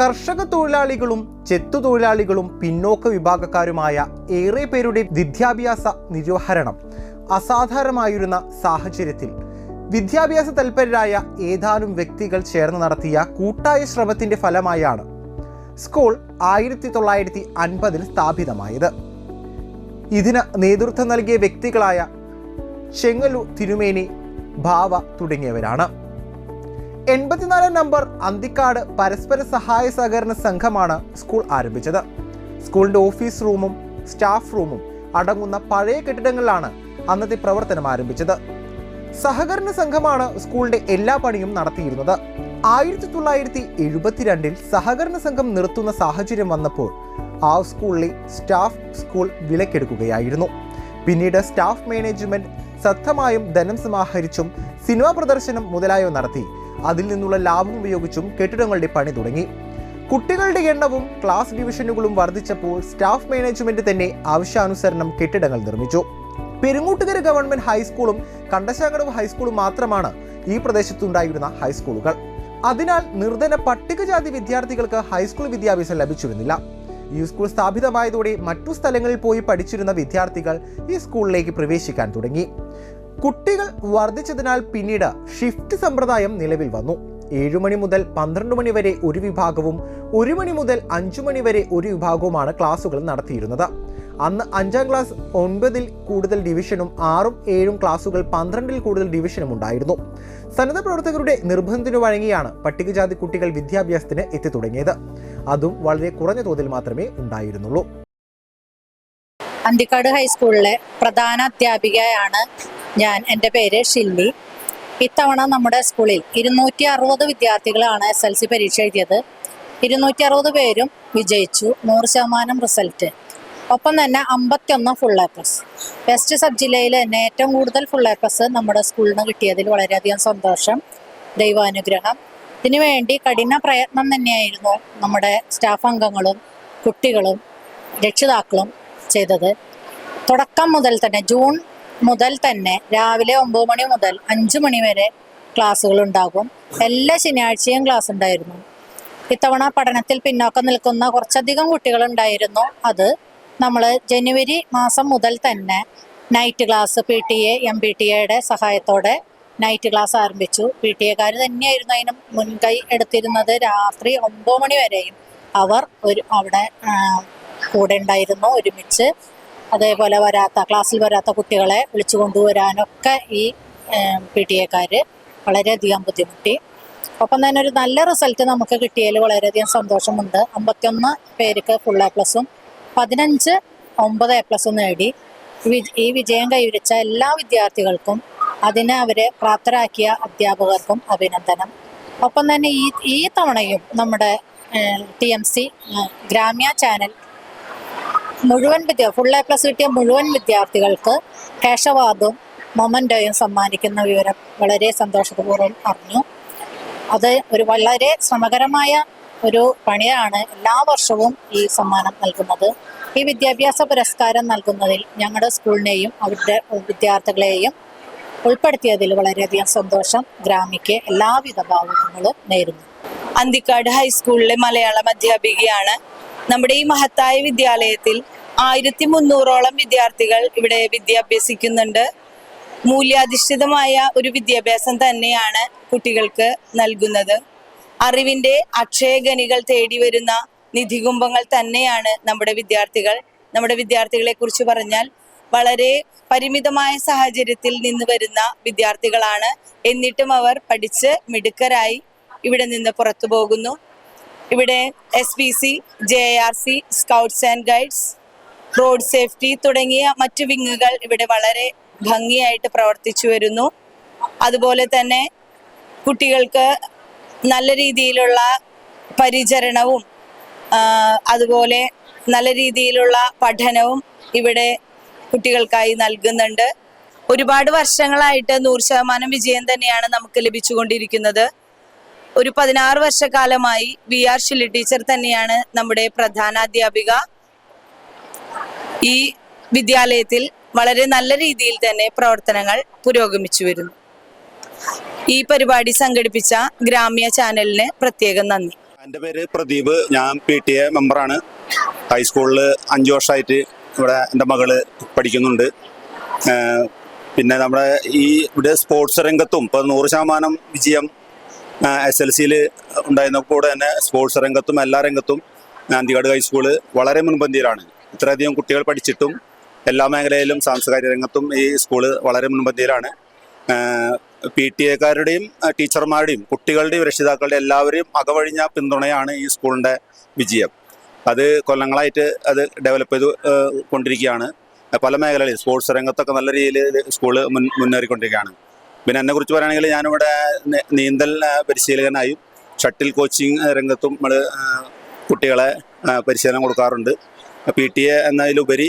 കർഷക തൊഴിലാളികളും ചെത്തു തൊഴിലാളികളും പിന്നോക്ക വിഭാഗക്കാരുമായ ഏറെ പേരുടെ വിദ്യാഭ്യാസ നിർവഹരണം അസാധാരണമായിരുന്ന സാഹചര്യത്തിൽ. വിദ്യാഭ്യാസ തൽപരരായ ഏതാനും വ്യക്തികൾ ചേർന്ന് നടത്തിയ കൂട്ടായ ശ്രമത്തിന്റെ ഫലമായാണ് സ്കൂൾ ആയിരത്തി തൊള്ളായിരത്തി അൻപതിൽ സ്ഥാപിതമായത്. ഇതിന് നേതൃത്വം നൽകിയ വ്യക്തികളായ ചെങ്ങലു തിരുമേനി ഭാവ തുടങ്ങിയവരാണ്. എൺപത്തിനാലാം നമ്പർ അന്തിക്കാട് പരസ്പര സഹായ സഹകരണ സംഘമാണ് സ്കൂൾ ആരംഭിച്ചത്. സ്കൂളിന്റെ ഓഫീസ് റൂമും സ്റ്റാഫ് റൂമും അടങ്ങുന്ന പഴയ കെട്ടിടങ്ങളിലാണ് അന്നത്തെ പ്രവർത്തനം ആരംഭിച്ചത്. സഹകരണ സംഘമാണ് സ്കൂളിന്റെ എല്ലാ പണിയും നടത്തിയിരുന്നത്. ആയിരത്തി തൊള്ളായിരത്തി എഴുപത്തിരണ്ടിൽ സഹകരണ സംഘം നിർത്തുന്ന സാഹചര്യം വന്നപ്പോൾ ആ സ്കൂളിലെ സ്റ്റാഫ് സ്കൂൾ വിലക്കെടുക്കുകയായിരുന്നു. പിന്നീട് സ്റ്റാഫ് മാനേജ്മെന്റ് ശ്രദ്ധമായും ധനം സമാഹരിച്ചും സിനിമാ പ്രദർശനം മുതലായവ നടത്തി. അതിൽ നിന്നുള്ള ലാഭം ഉപയോഗിച്ചും കെട്ടിടങ്ങളുടെ പണി തുടങ്ങി. കുട്ടികളുടെ എണ്ണവും ക്ലാസ് ഡിവിഷനുകളും വർദ്ധിച്ചപ്പോൾ സ്റ്റാഫ് മാനേജ്മെന്റ് തന്നെ ആവശ്യാനുസരണം കെട്ടിടങ്ങൾ നിർമ്മിച്ചു. പെരുങ്ങൂട്ടുകര ഗവൺമെന്റ് ഹൈസ്കൂളും കണ്ടശാങ്കടവ് ഹൈസ്കൂളും മാത്രമാണ് ഈ പ്രദേശത്തുണ്ടായിരുന്ന ഹൈസ്കൂളുകൾ. അതിനാൽ നിർധന പട്ടികജാതി വിദ്യാർത്ഥികൾക്ക് ഹൈസ്കൂൾ വിദ്യാഭ്യാസം ലഭിച്ചിരുന്നില്ല ഈ സ്കൂൾ സ്ഥാപിതമായതോടെ മറ്റു സ്ഥലങ്ങളിൽ പോയി പഠിച്ചിരുന്ന വിദ്യാർത്ഥികൾ ഈ സ്കൂളിലേക്ക് പ്രവേശിക്കാൻ തുടങ്ങി. കുട്ടികൾ വർദ്ധിച്ചതിനാൽ പിന്നീട് ഷിഫ്റ്റ് സമ്പ്രദായം നിലവിൽ വന്നു. ഏഴു മണി മുതൽ പന്ത്രണ്ട് മണി വരെ ഒരു വിഭാഗവും ഒരു മണി മുതൽ അഞ്ചു മണി വരെ ഒരു വിഭാഗവുമാണ് ക്ലാസുകൾ നടത്തിയിരുന്നത്. അന്ന് അഞ്ചാം ക്ലാസ് ഒൻപതിൽ കൂടുതൽ ഡിവിഷനും ആറും ഏഴും ക്ലാസുകൾ പന്ത്രണ്ടിൽ കൂടുതൽ ഡിവിഷനും ഉണ്ടായിരുന്നു. സന്നദ്ധ പ്രവർത്തകരുടെ നിർബന്ധത്തിനു വഴങ്ങിയാണ് പട്ടികജാതി കുട്ടികൾ വിദ്യാഭ്യാസത്തിന് എത്തി തുടങ്ങിയത്. അതും വളരെ കുറഞ്ഞ തോതിൽ മാത്രമേ ഉണ്ടായിരുന്നുള്ളൂ. അന്തിക്കാട് ഹൈസ്കൂളിലെ പ്രധാന അധ്യാപികയാണ് ഞാൻ എന്റെ പേര് ഷില്ലി. ഇത്തവണ നമ്മുടെ സ്കൂളിൽ ഇരുന്നൂറ്റി അറുപത് വിദ്യാർത്ഥികളാണ് എസ് എൽ സി പരീക്ഷ എഴുതിയത്. ഇരുന്നൂറ്റി അറുപത് പേരും വിജയിച്ചു നൂറ് ശതമാനം റിസൾട്ട്. ഒപ്പം തന്നെ അമ്പത്തിയൊന്ന് full A plus west sub ജില്ലയിൽ തന്നെ ഏറ്റവും കൂടുതൽ ഫുൾ എ പ്ലസ് നമ്മുടെ സ്കൂളിൽ നിന്ന് കിട്ടിയതിൽ വളരെയധികം സന്തോഷം ദൈവാനുഗ്രഹം. ഇതിനുവേണ്ടി കഠിന പ്രയത്നം തന്നെയായിരുന്നു നമ്മുടെ സ്റ്റാഫ് അംഗങ്ങളും കുട്ടികളും രക്ഷിതാക്കളും ചെയ്തത്. തുടക്കം മുതൽ തന്നെ ജൂൺ മുതൽ തന്നെ രാവിലെ ഒമ്പത് മണി മുതൽ അഞ്ചു മണി വരെ ക്ലാസ്സുകൾ ഉണ്ടാകും. എല്ലാ ശനിയാഴ്ചയും ക്ലാസ് ഉണ്ടായിരുന്നു. ഇത്തവണ പഠനത്തിൽ പിന്നോക്കം നിൽക്കുന്ന കുറച്ചധികം കുട്ടികൾ ഉണ്ടായിരുന്നു. അത് നമ്മൾ ജനുവരി മാസം മുതൽ തന്നെ night class P T A M P T എയുടെ സഹായത്തോടെ നൈറ്റ് ക്ലാസ് ആരംഭിച്ചു. പി ടി എക്കാർ തന്നെയായിരുന്നു അതിന് മുൻകൈ എടുത്തിരുന്നത്. രാത്രി ഒമ്പത് മണി വരെയും അവർ ഒരു അവിടെ കൂടെ ഉണ്ടായിരുന്നു ഒരുമിച്ച്. അതേപോലെ വരാത്ത ക്ലാസ്സിൽ വരാത്ത കുട്ടികളെ വിളിച്ചു കൊണ്ടുവരാനൊക്കെ ഈ പി ടി എക്കാർ വളരെയധികം ബുദ്ധിമുട്ടി. ഒപ്പം തന്നെ ഒരു നല്ല റിസൾട്ട് നമുക്ക് കിട്ടിയതിൽ വളരെയധികം സന്തോഷമുണ്ട്. അമ്പത്തിയൊന്ന് പേർക്ക് ഫുൾ എ പ്ലസും പതിനഞ്ച് ഒമ്പത് എ പ്ലസും നേടി. ഈ വിജയം കൈവരിച്ച എല്ലാ വിദ്യാർത്ഥികൾക്കും അതിനെ അവരെ പ്രാപ്തരാക്കിയ അധ്യാപകർക്കും അഭിനന്ദനം. ഒപ്പം തന്നെ ഈ ഈ തവണയും നമ്മുടെ T M C Gramya channel മുഴുവൻ വിദ്യ ഫുൾ എ പ്ലസ് കിട്ടിയ മുഴുവൻ വിദ്യാർത്ഥികൾക്ക് കേശവാദവും മൊമന്റോയും സമ്മാനിക്കുന്ന വിവരം വളരെ സന്തോഷപൂർവം അറിഞ്ഞു. അത് ഒരു വളരെ ശ്രമകരമായ ഒരു പണിയാണ് എല്ലാ വർഷവും ഈ സമ്മാനം നൽകുന്നത്. ഈ വിദ്യാഭ്യാസ പുരസ്കാരം നൽകുന്നതിൽ ഞങ്ങളുടെ സ്കൂളിനെയും അവരുടെ വിദ്യാർത്ഥികളെയും ഉൾപ്പെടുത്തിയതിൽ വളരെയധികം സന്തോഷം. ഗ്രാമിക്ക് എല്ലാവിധ ഭാവങ്ങളും നേരുന്നു. അന്തിക്കാട് ഹൈസ്കൂളിലെ മലയാളം അധ്യാപികയാണ് നമ്മുടെ ഈ മഹത്തായ വിദ്യാലയത്തിൽ ആയിരത്തി മുന്നൂറോളം വിദ്യാർത്ഥികൾ ഇവിടെ വിദ്യ അഭ്യസിക്കുന്നുണ്ട് മൂല്യാധിഷ്ഠിതമായ ഒരു വിദ്യാഭ്യാസം തന്നെയാണ് കുട്ടികൾക്ക് നൽകുന്നത്. അറിവിന്റെ അക്ഷയഗനികൾ തേടി വരുന്ന നിധികുംഭങ്ങൾ തന്നെയാണ് നമ്മുടെ വിദ്യാർത്ഥികൾ. നമ്മുടെ വിദ്യാർത്ഥികളെ കുറിച്ച് പറഞ്ഞാൽ വളരെ പരിമിതമായ സാഹചര്യത്തിൽ നിന്ന് വരുന്ന വിദ്യാർത്ഥികളാണ്. എന്നിട്ടും അവർ പഠിച്ച് മിടുക്കരായി ഇവിടെ നിന്ന് പുറത്തു പോകുന്നു. ഇവിടെ S P C J R C scouts and guides road safety തുടങ്ങിയ മറ്റു വിങ്ങുകൾ ഇവിടെ വളരെ ഭംഗിയായിട്ട് പ്രവർത്തിച്ചു വരുന്നു. അതുപോലെ തന്നെ കുട്ടികൾക്ക് നല്ല രീതിയിലുള്ള പരിചരണവും അതുപോലെ നല്ല രീതിയിലുള്ള പഠനവും ഇവിടെ കുട്ടികൾക്കായി നൽകുന്നുണ്ട്. ഒരുപാട് വർഷങ്ങളായിട്ട് നൂറ് ശതമാനം വിജയം തന്നെയാണ് നമുക്ക് ലഭിച്ചുകൊണ്ടിരിക്കുന്നത്. ഒരു പതിനാറ് വർഷക്കാലമായി വി ആർ ഷില്ലി ടീച്ചർ തന്നെയാണ് നമ്മുടെ പ്രധാനാധ്യാപിക. ഈ വിദ്യാലയത്തിൽ വളരെ നല്ല രീതിയിൽ തന്നെ പ്രവർത്തനങ്ങൾ പുരോഗമിച്ചു വരുന്നു. ഈ പരിപാടി സംഘടിപ്പിച്ച ഗ്രാമ്യ ചാനലിന് പ്രത്യേകം നന്ദി. എന്റെ പേര് പ്രദീപ്. ഞാൻ പി ടി എ മെമ്പറാണ്. ഹൈസ്കൂളിൽ അഞ്ച് വർഷമായിട്ട് ഇവിടെ എന്റെ മകൾ പഠിക്കുന്നുണ്ട്. പിന്നെ നമ്മുടെ ഈ ഇവിടെ സ്പോർട്സ് രംഗത്തും ഇപ്പോൾ നൂറ് ശതമാനം വിജയം എസ് എൽ സിയിൽ ഉണ്ടായിരുന്ന കൂടെ തന്നെ സ്പോർട്സ് രംഗത്തും എല്ലാ രംഗത്തും അന്തികാട് ഹൈസ്കൂൾ വളരെ മുൻപന്തിയിലാണ്. ഇത്രയധികം കുട്ടികൾ പഠിച്ചിട്ടും എല്ലാ മേഖലയിലും സാംസ്കാരിക രംഗത്തും ഈ സ്കൂൾ വളരെ മുൻപന്തിയിലാണ്. പി ടി എക്കാരുടെയും ടീച്ചർമാരുടെയും കുട്ടികളുടെയും രക്ഷിതാക്കളുടെയും എല്ലാവരെയും അകവഴിഞ്ഞ പിന്തുണയാണ് ഈ സ്കൂളിന്റെ വിജയം. അത് കൊല്ലങ്ങളായിട്ട് അത് ഡെവലപ്പ് ചെയ്ത് കൊണ്ടിരിക്കുകയാണ്. പല മേഖലകളിൽ സ്പോർട്സ് രംഗത്തൊക്കെ നല്ല രീതിയിൽ സ്കൂൾ മുൻ മുന്നേറിക്കൊണ്ടിരിക്കുകയാണ്. പിന്നെ എന്നെ കുറിച്ച് പറയുകയാണെങ്കിൽ ഞാനിവിടെ നീന്തൽ പരിശീലകനായും ഷട്ടിൽ കോച്ചിങ് രംഗത്തും നമ്മൾ കുട്ടികളെ പരിശീലനം കൊടുക്കാറുണ്ട്. പി ടി എ എന്നതിലുപരി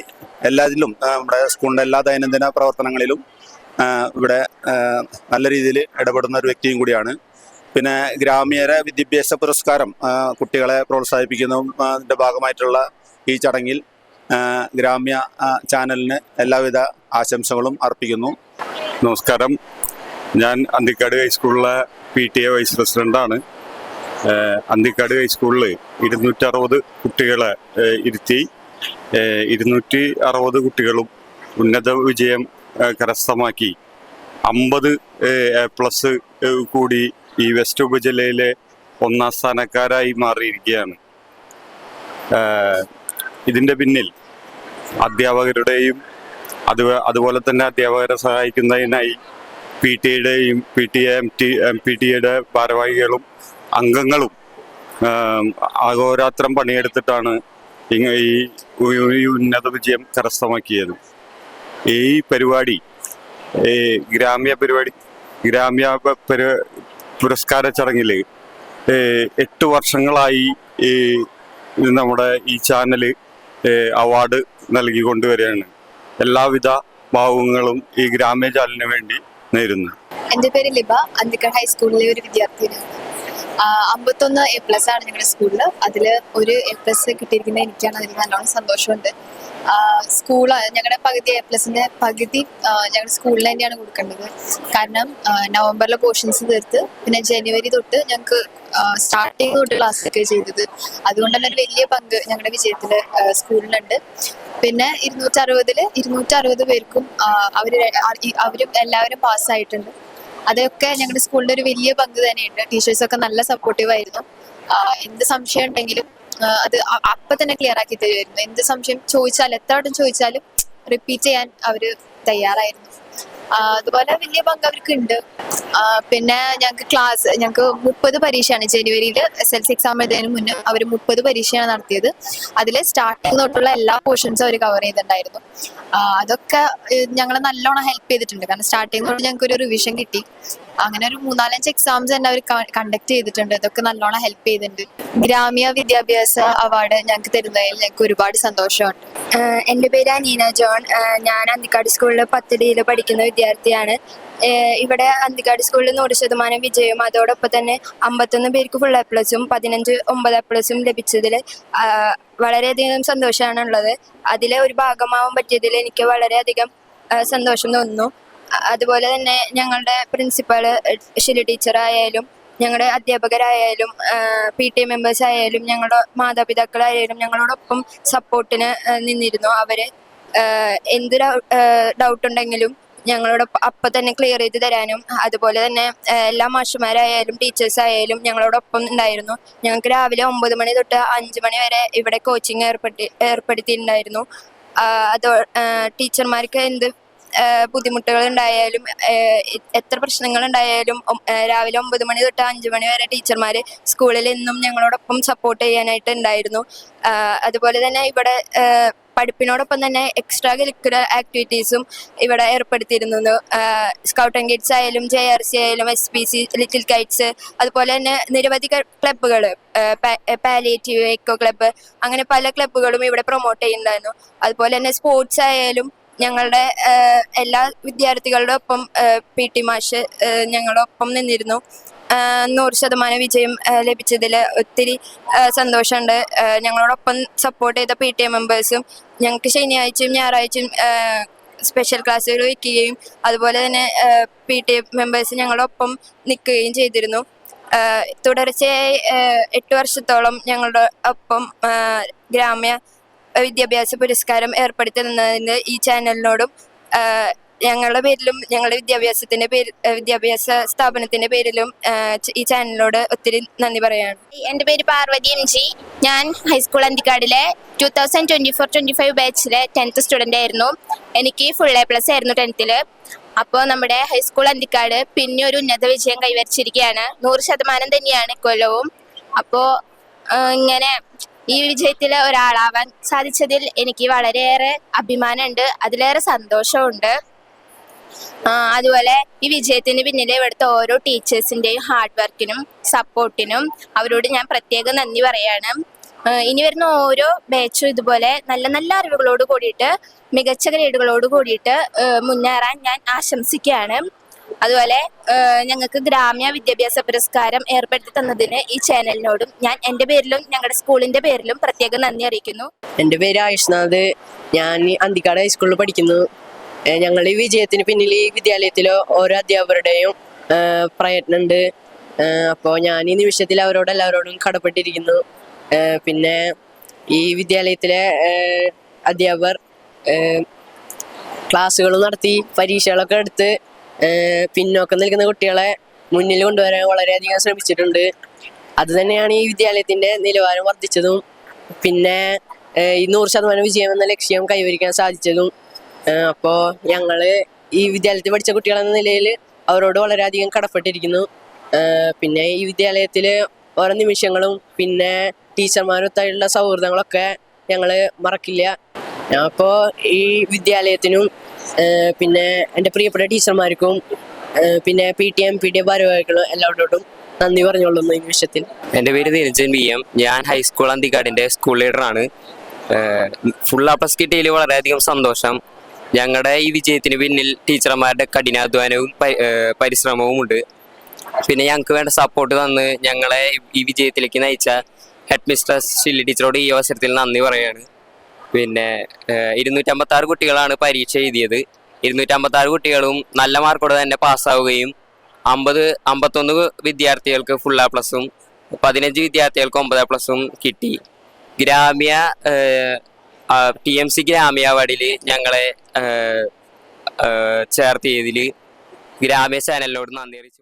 എല്ലാത്തിലും നമ്മുടെ സ്കൂളിന്റെ എല്ലാ ദൈനംദിന പ്രവർത്തനങ്ങളിലും ഇവിടെ നല്ല രീതിയിൽ ഇടപെടുന്ന ഒരു വ്യക്തിയും കൂടിയാണ്. പിന്നെ ഗ്രാമീണ വിദ്യാഭ്യാസ പുരസ്കാരം കുട്ടികളെ പ്രോത്സാഹിപ്പിക്കുന്നതിന്റെ ഭാഗമായിട്ടുള്ള ഈ ചടങ്ങിൽ ഗ്രാമ്യ ചാനലിന് എല്ലാവിധ ആശംസകളും അർപ്പിക്കുന്നു. നമസ്കാരം. ഞാൻ അന്തിക്കാട് ഹൈസ്കൂളിലെ പി ടി എ വൈസ് പ്രസിഡന്റാണ് അന്തിക്കാട് ഹൈസ്കൂളിൽ ഇരുന്നൂറ്റി അറുപത് കുട്ടികളെ ഇരുത്തി. ഇരുന്നൂറ്റി അറുപത് കുട്ടികളും ഉന്നത വിജയം കരസ്ഥമാക്കി. അമ്പത് എ പ്ലസ് കൂടി ഈ വെസ്റ്റ് ഉപജില്ലയിലെ ഒന്നാം സ്ഥാനക്കാരായി മാറിയിരിക്കുകയാണ്. ഇതിന്റെ പിന്നിൽ അധ്യാപകരുടെയും അത് അതുപോലെ തന്നെ അധ്യാപകരെ സഹായിക്കുന്നതിനായി പി ടി എയുടെയും P T M T M P T എയുടെ ഭാരവാഹികളും അംഗങ്ങളും അഹോരാത്രം പണിയെടുത്തിട്ടാണ് ഈ ഉന്നത വിജയം കരസ്ഥമാക്കിയത്. ഈ പരിപാടി ഈ ഗ്രാമ്യ പരിപാടി ഗ്രാമ്യ പുരസ്കാര ചടങ്ങിൽ എട്ട് വർഷങ്ങളായി ഈ നമ്മുടെ ഈ ചാനൽ അവാർഡ് നൽകിക്കൊണ്ടുവരികയാണ് എല്ലാവിധ ഭാവങ്ങളും ഈ ഗ്രാമ്യ ചാനലിന് വേണ്ടി നേരുന്നു. എന്റെ പേര് ലിബ. അന്തിക്കട ഹൈസ്കൂളിലെ ഒരു വിദ്യാർത്ഥിനിയാണ് ആ, അമ്പത്തൊന്ന് എ പ്ലസ് ആണ് ഞങ്ങളുടെ സ്കൂളിൽ അതിൽ ഒരു എ പ്ലസ് കിട്ടിയിരിക്കുന്നത് എനിക്കാണ്. അതിൽ നല്ലോണം സന്തോഷമുണ്ട്. സ്കൂൾ ഞങ്ങളുടെ പകുതി എ പ്ലസിന്റെ പകുതി ഞങ്ങളുടെ സ്കൂളിൽ തന്നെയാണ് കൊടുക്കേണ്ടത്. കാരണം നവംബറിലെ പോർഷൻസ് തീർത്ത് പിന്നെ ജനുവരി തൊട്ട് ഞങ്ങൾക്ക് സ്റ്റാർട്ടിങ് തൊട്ട് ക്ലാസ് ഒക്കെ ചെയ്തത്. അതുകൊണ്ട് തന്നെ ഒരു വലിയ പങ്ക് ഞങ്ങളുടെ വിജയത്തിൽ സ്കൂളിനുണ്ട് പിന്നെ ഇരുന്നൂറ്റി അറുപതിൽ ഇരുന്നൂറ്റി അറുപത് പേർക്കും അവർ അവരും എല്ലാവരും പാസ്സായിട്ടുണ്ട് അതൊക്കെ ഞങ്ങളുടെ സ്കൂളിന്റെ ഒരു വലിയ പങ്ക് തന്നെയുണ്ട്. ടീച്ചേഴ്സ് ഒക്കെ നല്ല സപ്പോർട്ടീവ് ആയിരുന്നു. എന്ത് സംശയം ഉണ്ടെങ്കിലും അത് അപ്പൊ തന്നെ ക്ലിയർ ആക്കി തരുമായിരുന്നു എന്ത് സംശയം ചോദിച്ചാലും എത്ര വട്ടം ചോദിച്ചാലും റിപ്പീറ്റ് ചെയ്യാൻ അവർ തയ്യാറായിരുന്നു. അതുപോലെ വലിയ പങ്ക് അവർക്ക് ഉണ്ട് പിന്നെ ഞങ്ങൾക്ക് ക്ലാസ് ഞങ്ങൾക്ക് മുപ്പത് പരീക്ഷയാണ് ജനുവരിയിൽ എസ് എൽ സി എക്സാം എഴുതുന്നതിന് മുന്നേ അവർ മുപ്പത് പരീക്ഷയാണ് നടത്തിയത്. അതിൽ സ്റ്റാർട്ടിങ് തൊട്ടുള്ള എല്ലാ പോർഷൻസും അവർ കവർ ചെയ്തിട്ടുണ്ടായിരുന്നു. അതൊക്കെ ഞങ്ങളെ നല്ലോണം ഹെൽപ്പ് ചെയ്തിട്ടുണ്ട്. കാരണം സ്റ്റാർട്ടിങ് തൊട്ട് ഞങ്ങൾക്ക് ഒരു റിവിഷൻ കിട്ടി. അങ്ങനെ ഒരു മൂന്നാലഞ്ച് എക്സാംസ് തന്നെ അവർ കണ്ടക്ട് ചെയ്തിട്ടുണ്ട്. അതൊക്കെ നല്ലോണം ഹെൽപ്പ് ചെയ്തിട്ടുണ്ട് ഗ്രാമീയ വിദ്യാഭ്യാസ അവാർഡ് ഞങ്ങൾക്ക് തരുന്നതിൽ ഞങ്ങൾക്ക് ഒരുപാട് സന്തോഷമുണ്ട്. എന്റെ പേര് അനീന ജോൺ. ഞാൻ അന്തിക്കാട് സ്കൂളിൽ പത്തടിയിൽ പഠിക്കുന്ന വിദ്യാർത്ഥിയാണ്. ഇവിടെ അന്തിക്കാട് സ്കൂളിൽ നൂറ് ശതമാനം വിജയവും അതോടൊപ്പം തന്നെ അമ്പത്തൊന്ന് പേർക്ക് ഫുൾ എ പ്ലസും പതിനഞ്ച് ഒമ്പത് എ പ്ലസും ലഭിച്ചതിൽ വളരെയധികം സന്തോഷമാണുള്ളത് അതിലെ ഒരു ഭാഗമാവാൻ പറ്റിയതിൽ എനിക്ക് വളരെയധികം സന്തോഷം തോന്നുന്നു. അതുപോലെ തന്നെ ഞങ്ങളുടെ പ്രിൻസിപ്പൾ ഷിലി ടീച്ചർ ആയാലും ഞങ്ങളുടെ അധ്യാപകരായാലും പി ടി മെമ്പേഴ്സ് ആയാലും ഞങ്ങളുടെ മാതാപിതാക്കളായാലും ഞങ്ങളോടൊപ്പം സപ്പോർട്ടിന് നിന്നിരുന്നു. അവർ എന്ത് ഡൗട്ട് ഉണ്ടെങ്കിലും ഞങ്ങളോട് അപ്പൊ തന്നെ ക്ലിയർ ചെയ്ത് തരാനും അതുപോലെ തന്നെ എല്ലാ മാഷുമാരായാലും ടീച്ചേഴ്സ് ആയാലും ഞങ്ങളോടൊപ്പം ഉണ്ടായിരുന്നു. ഞങ്ങൾക്ക് രാവിലെ ഒമ്പത് മണി തൊട്ട് അഞ്ച് മണി വരെ ഇവിടെ കോച്ചിങ് ഏർപ്പെടുത്തി ഏർപ്പെടുത്തിയിട്ടുണ്ടായിരുന്നു. അതോ ടീച്ചർമാർക്ക് എന്ത് ബുദ്ധിമുട്ടുകൾ ഉണ്ടായാലും എത്ര പ്രശ്നങ്ങൾ ഉണ്ടായാലും രാവിലെ ഒമ്പത് മണി തൊട്ട് അഞ്ചു മണി വരെ ടീച്ചർമാർ സ്കൂളിൽ എന്നും ഞങ്ങളോടൊപ്പം സപ്പോർട്ട് ചെയ്യാനായിട്ട് ഉണ്ടായിരുന്നു അതുപോലെ തന്നെ ഇവിടെ പഠിപ്പിനോടൊപ്പം തന്നെ എക്സ്ട്രാ കരിക്കുലർ ആക്ടിവിറ്റീസും ഇവിടെ ഏർപ്പെടുത്തിയിരുന്നു. സ്കൗട്ട് ആൻഡ് ഗൈഡ്സ് ആയാലും ജെ ആർ സി ആയാലും S P C little kites അതുപോലെ തന്നെ നിരവധി ക്ലബ്ബുകൾ പാലിയേറ്റീവ് എക്കോ ക്ലബ്ബ് അങ്ങനെ പല ക്ലബ്ബുകളും ഇവിടെ പ്രൊമോട്ട് ചെയ്യുന്നുണ്ടായിരുന്നു. അതുപോലെ തന്നെ സ്പോർട്സ് ആയാലും ഞങ്ങളുടെ എല്ലാ വിദ്യാർത്ഥികളുടെ ഒപ്പം പി ടി മാഷ് ഞങ്ങളൊപ്പം നിന്നിരുന്നു. നൂറ് ശതമാനം വിജയം ലഭിച്ചതിൽ ഒത്തിരി സന്തോഷമുണ്ട്. ഞങ്ങളോടൊപ്പം സപ്പോർട്ട് ചെയ്ത പി ടി എ മെമ്പേഴ്സും ഞങ്ങൾക്ക് ശനിയാഴ്ചയും ഞായറാഴ്ചയും സ്പെഷ്യൽ ക്ലാസ്സുകൾ വയ്ക്കുകയും അതുപോലെ തന്നെ പി ടി എ മെമ്പേഴ്സ് ഞങ്ങളൊപ്പം നിൽക്കുകയും ചെയ്തിരുന്നു. തുടർച്ചയായി എട്ട് വർഷത്തോളം ഞങ്ങളുടെ ഒപ്പം ഗ്രാമ്യ വിദ്യാഭ്യാസ പുരസ്കാരം ഏർപ്പെടുത്തി തന്നതിന് ഈ ചാനലിനോടും ഞങ്ങളുടെ പേരിലും ഞങ്ങളുടെ വിദ്യാഭ്യാസത്തിന്റെ പേര് വിദ്യാഭ്യാസ സ്ഥാപനത്തിന്റെ പേരിലും ഈ ചാനലിനോട് ഒത്തിരി നന്ദി പറയാണ്. എന്റെ പേര് പാർവതി എം ജി ഞാൻ high school അന്തിക്കാടിലെ two thousand twenty four twenty five ബാച്ചിലെ tenth student ആയിരുന്നു. എനിക്ക് ഫുൾ എ പ്ലസ് ആയിരുന്നു ടെൻത്തിൽ അപ്പോൾ നമ്മുടെ ഹൈസ്കൂൾ അന്തിക്കാട് പിന്നെ ഒരു ഉന്നത വിജയം കൈവരിച്ചിരിക്കുകയാണ്. നൂറ് ശതമാനം തന്നെയാണ് കൊല്ലവും. അപ്പോൾ ഇങ്ങനെ ഈ വിജയത്തിൽ ഒരാളാവാൻ സാധിച്ചതിൽ എനിക്ക് വളരെയേറെ അഭിമാനമുണ്ട്. അതിലേറെ സന്തോഷമുണ്ട് അതുപോലെ ഈ വിജയത്തിന് പിന്നിലെ ഇവിടുത്തെ ഓരോ ടീച്ചേഴ്സിന്റെയും ഹാർഡ് വർക്കിനും സപ്പോർട്ടിനും അവരോട് ഞാൻ പ്രത്യേകം നന്ദി പറയാണ്. ഇനി വരുന്ന ഓരോ ബാച്ചും ഇതുപോലെ നല്ല നല്ല അറിവുകളോട് കൂടിയിട്ട് മികച്ച ഗ്രേഡുകളോട് കൂടിയിട്ട് മുന്നേറാൻ ഞാൻ ആശംസിക്കുകയാണ്. അതുപോലെ ഞങ്ങൾക്ക് ഗ്രാമ്യ വിദ്യാഭ്യാസ പുരസ്കാരം ഏർപ്പെടുത്തി തന്നതിന് ഈ ചാനലിനോടും ഞാൻ എന്റെ പേരിലും ഞങ്ങളുടെ സ്കൂളിന്റെ പേരിലും പ്രത്യേകം നന്ദി അറിയിക്കുന്നു. എന്റെ പേര് ആയുഷ്നാഥ്. ഞാൻ അന്തിക്കാട് ഹൈസ്കൂളിൽ പഠിക്കുന്നു. ഞങ്ങളുടെ ഈ വിജയത്തിന് പിന്നിൽ ഈ വിദ്യാലയത്തിലെ ഓരോ അധ്യാപകരുടെയും പ്രയത്നമുണ്ട്. അപ്പോൾ ഞാൻ ഈ നിമിഷത്തിൽ അവരോട് എല്ലാവരോടും കടപ്പെട്ടിരിക്കുന്നു. പിന്നെ ഈ വിദ്യാലയത്തിലെ അധ്യാപകർ ക്ലാസ്സുകൾ നടത്തി പരീക്ഷകളൊക്കെ എടുത്ത് പിന്നോക്കം നിൽക്കുന്ന കുട്ടികളെ മുന്നിൽ കൊണ്ടുവരാൻ വളരെയധികം ശ്രമിച്ചിട്ടുണ്ട്. അത് തന്നെയാണ് ഈ വിദ്യാലയത്തിന്റെ നിലവാരം വർദ്ധിച്ചതും പിന്നെ ഈ നൂറ് ശതമാനം വിജയം എന്ന ലക്ഷ്യം കൈവരിക്കാൻ സാധിച്ചതും. അപ്പോൾ അപ്പോ ഞങ്ങൾ ഈ വിദ്യാലയത്തിൽ പഠിച്ച കുട്ടികൾ എന്ന നിലയിൽ അവരോട് വളരെയധികം കടപ്പെട്ടിരിക്കുന്നു. പിന്നെ ഈ വിദ്യാലയത്തിൽ ഓരോ നിമിഷങ്ങളും പിന്നെ ടീച്ചർമാരൊത്തായിട്ടുള്ള സൗഹൃദങ്ങളൊക്കെ ഞങ്ങൾ മറക്കില്ല. ഞാൻ ഈ വിദ്യാലയത്തിനും പിന്നെ എന്റെ പ്രിയപ്പെട്ട ടീച്ചർമാർക്കും പിന്നെ P T M P A ഭാരവാഹികളും എല്ലാവരോടും നന്ദി പറഞ്ഞോളുന്നു ഈ വിഷയത്തിൽ. എന്റെ പേര് നിരഞ്ജൻ വി എം. ഞാൻ ഹൈസ്കൂൾ അന്തിക്കാടിന്റെ സ്കൂൾ ആണ് ഫുൾ അപ്പസ് കിട്ടിയതിൽ വളരെയധികം സന്തോഷം. ഞങ്ങളുടെ ഈ വിജയത്തിന് പിന്നിൽ ടീച്ചർമാരുടെ കഠിനാധ്വാനവും പരി- പരിശ്രമവും ഉണ്ട്. പിന്നെ ഞങ്ങൾക്ക് വേണ്ട സപ്പോർട്ട് തന്ന് ഞങ്ങളെ ഈ വിജയത്തിലേക്ക് നയിച്ച ഹെഡ് മിസ്റ്റർ ഷില്ലി ടീച്ചറോട് ഈ അവസരത്തിൽ നന്ദി പറയാണ് പിന്നെ ഇരുന്നൂറ്റമ്പത്തി ആറ് കുട്ടികളാണ് പരീക്ഷ എഴുതിയത്. ഇരുന്നൂറ്റമ്പത്തി ആറ് കുട്ടികളും നല്ല മാർക്കോടെ തന്നെ പാസ്സാവുകയും അമ്പത് അമ്പത്തൊന്ന് വിദ്യാർത്ഥികൾക്ക് ഫുൾ എ പ്ലസും പതിനഞ്ച് വിദ്യാർത്ഥികൾക്ക് ഒമ്പത് എ പ്ലസും കിട്ടി. ഗ്രാമ്യ ടി എം സി ഗ്രാമ്യ അവാർഡിൽ ഞങ്ങളെ ചേർത്തിയതിൽ ഗ്രാമ്യ ചാനലിനോട് നന്ദി അറിയിച്ചു.